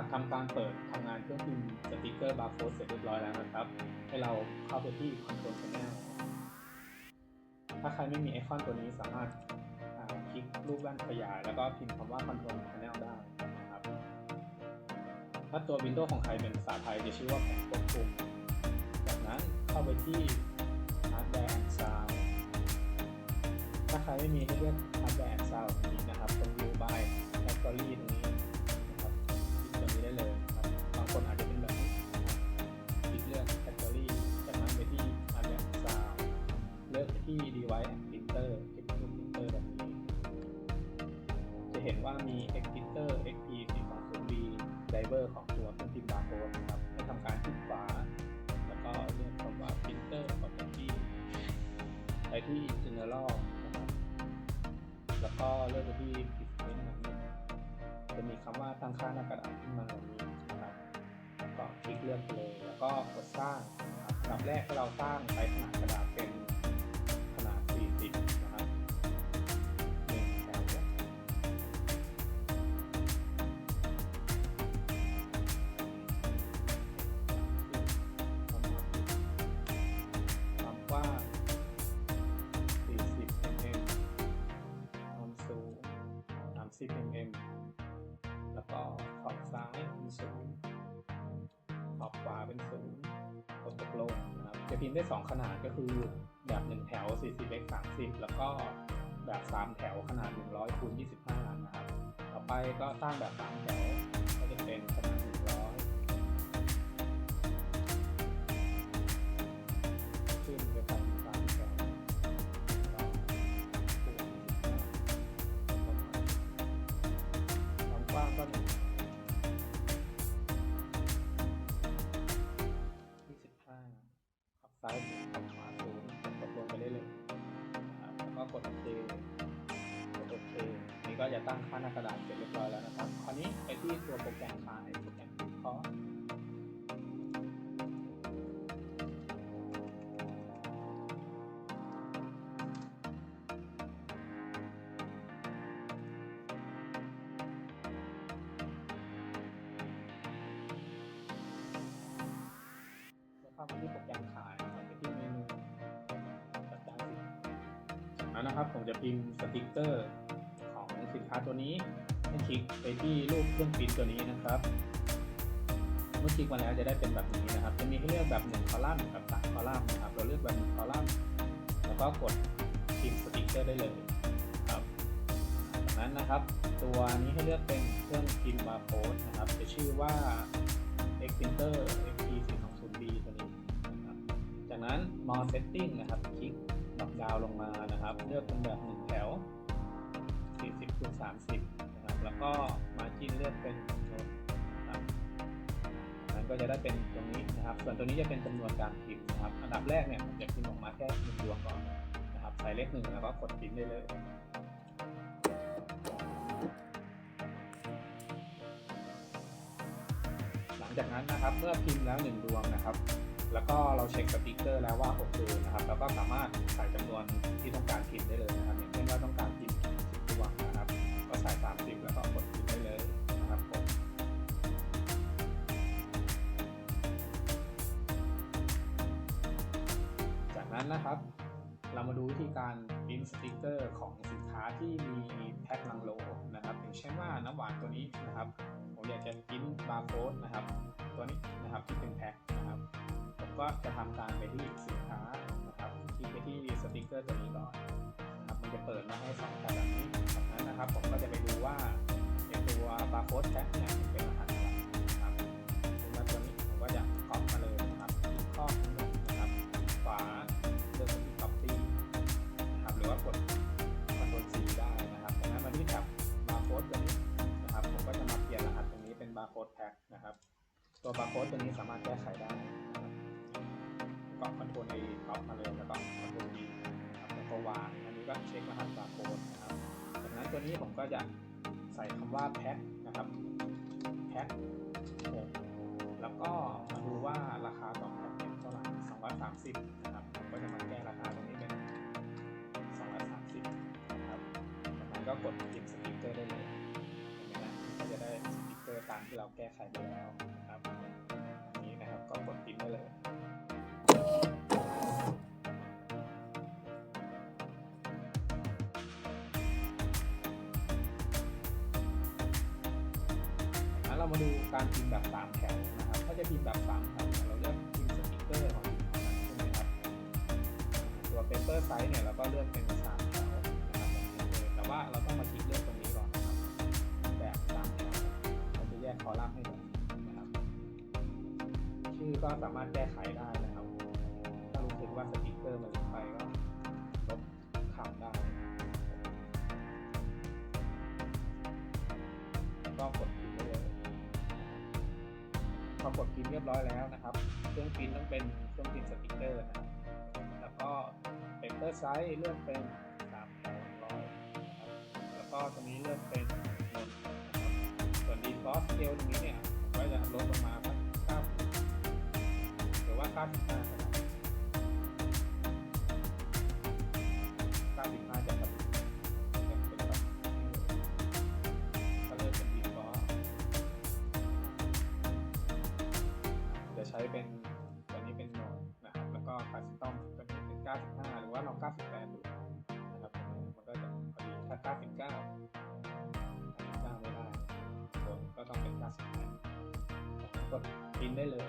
จากทำการเปิดทำงานเครื่องพิมพ์สติกเกอร์บาร์โค้ดเสร็จเรียบร้อยแล้วนะครับ ให้เราเข้าไปที่ Control Panel ถ้าใครไม่มีไอคอนตัวนี้สามารถคลิกรูปแว่นขยาย แล้วก็พิมพ์คำว่า Control Panel ได้นะครับ ถ้าตัว Windows ของใครเป็นภาษาไทยจะชื่อว่าแผงควบคุมจากนั้นเข้าไปที่ Hardware and Sound ถ้าใครไม่มีให้เลือก Hardware and Sound นี้นะครับตรง View by Category ตรงนี้ Driver ของตัวเครื่องพิมพ์บาร์โค้ดนะครับให้ทำการคลิกขวา แล้วก็เลือกคำว่า Printer Property ไปที่ General นะครับแล้วก็เลือกไปที่ Pigment แบบนี้จะมีคำว่าตั้งค่าหน้ากระดาษขึ้นมาแบบนี้นะครับก็คลิกเลือกไปเลยแล้วก็กดสร้างนะครับอันแรกเราสร้างไซส์ขนาดกระดาษเป็นขนาด 40 10 mm แล้วก็ขอบซ้ายเป็นศูนย์ขอบขวาเป็นศูนย์กดตกลงนะครับจะพิมพ์ได้ 2 ขนาดก็คือแบบ 1 แถว 40 x 30 แล้วก็แบบ 3 แถวขนาด 100คูณ25 นะครับ ต่อไปก็สร้างแบบ 3 แถวก็จะเป็นขนาด100 ซ้ายศูนย์ขับขวาศูนย์กดลงไปเรื่อยนะครับแล้วก็กดโอเคกดโอเค นี่ก็จะตั้งค่าหน้ากระดาษเสร็จเรียบร้อยแล้วนะครับ คราวนี้ไปที่ตัวโปรแกรมขาย แล้วนะครับ ผมจะพิมพ์สติกเกอร์ของสินค้าตัวนี้ให้คลิกไปที่รูปเครื่องพิมพ์ตัวนี้นะครับ เมื่อคลิกมาแล้วจะได้เป็นแบบนี้นะครับ จะมีให้เลือกแบบ1คอลัมน์กับ3คอลัมน์นะครับ เราเลือกแบบ1คอลัมน์แล้วก็กดพิมพ์สติกเกอร์ได้เลยครับจากนั้นนะครับ ตัวนี้ให้เลือกเป็นเครื่องพิมพ์บาร์โค้ดนะครับ จะชื่อว่า X Printer XP 420B ตัวนี้นะครับจากนั้น More Setting นะครับคลิก ดรอปดาวลงมานะครับ เลือกเป็นแบบ1แถว 40คูณ30 นะครับ แล้วก็ Margin เลือกเป็นลดนะครับนั้นก็จะได้เป็นตรงนี้นะครับ ส่วนตัวนี้จะเป็นจำนวนการพิมพ์นะครับ อันดับแรกเนี่ยผมจะพิมพ์ออกมาแค่หนึ่งดวงก่อนนะครับ ใส่เลขหนึ่งแล้วก็กดพิมพ์ได้เลยหลังจากนั้นนะครับเมื่อพิมพ์แล้วหนึ่งดวงนะครับ แล้วก็เราเช็คสติกเกอร์แล้วว่าโอเคนะครับเราก็สามารถใส่จำนวนที่ต้องการพิมพ์ได้เลยนะครับ อย่างเช่นว่าต้องการพิมพ์10ดวนะครับ ก็ใส่30แล้วก็กดพิมพ์ได้เลยนะครับผมจากนั้นนะครับ เรามาดูวิธีการพิมพ์สติกเกอร์ของสินค้าที่มีแท็กลังโลนะครับอย่างเช่นว่าน้ำหวานตัวนี้นะครับ ผมอยากจะพิมพ์บาร์โค้ดนะครับ ตัวนี้นะครับที่เป็นแพ็คนะครับ ก็จะทำการไปที่สินค้านะครับคลิกไปที่สติกเกอร์ตัวนี้ก่อนนะครับมันจะเปิดมาให้สองแบบนี้จากนั้นนะครับผมก็จะไปดูว่าในตัวบาร์โค้ดแพ็คเนี่ยเป็นรหัสอะไรนะครับซึ่งว่าตัวนี้ผมก็จะก๊อปมาเลยนะครับคลิกข้อทั้งนะครับขวาเลือกที่ copy นะครับหรือว่ากด Ctrl C ได้นะครับจากนั้นมาที่แท็บบาร์โค้ดตัวนี้นะครับผมก็จะมาเปลี่ยนรหัสตรงนี้เป็นบาร์โค้ดแพ็คนะครับตัวบาร์โค้ดตัวนี้สามารถแก้ไขได้นะครับ ก็คอนโทรล A ก๊อปมาเลยแล้วก็คอนโทรล B นะครับแล้วก็วางอันนี้ก็เช็ครหัสบาร์โค้ดนะครับจากนั้นตัวนี้ผมก็จะใส่คำว่าแพ็คนะครับแพ็คแล้วก็มาดูว่าราคาต่อแพ็คเป็นเท่าไหร่230นะครับผมก็จะมาแก้ราคาตรงนี้เป็น230นะครับจากนั้นก็กดพิมพ์สติ๊กเกอร์ได้เลยนะก็จะได้สติ๊กเกอร์ตามที่เราแก้ไขไปแล้วนะครับอันนี้นะครับก็กดพิมพ์ได้เลย มาดูการพิมพ์แบบสามแถวนะครับถ้าจะพิมพ์แบบสามแถวเนี่ยเราเลือกพิมพ์สติกเกอร์ของพิมพ์นั้นใช่ไหมครับตัว paper size เนี่ยเราก็เลือกเป็นสามแถวนะครับแบบนี้เลยแต่ว่าเราต้องมาคลิกเลือกตรงนี้ก่อนนะครับ แบบสามแถวเราจะแยกคอลัมน์ให้แบบนี้นะครับ ชื่อก็สามารถแก้ไขได้ กดพิมพ์เรียบร้อยแล้วนะครับ เครื่องพิมพ์ต้องเป็นเครื่องพิมพ์สติกเกอร์นะครับ แล้วก็เปเปอร์ไซส์เลือกเป็นสามแถวร้อยนะครับแล้วก็ตรงนี้เลือกเป็นส่วนดีฟอสเซลตรงนี้เนี่ยก็จะลดลงมาสัก90หรือว่า95ก็ได้า ใช้เป็นตัวนี้เป็นโนนะครับ แล้วก็คัสตอมตัวนี้เป็น 95 หรือว่าลอง 98ดูนะครับ มันก็จะพอดีถ้า 99 99 ไม่ได้ก็ต้องเป็น 98กดพิมพ์ได้เลย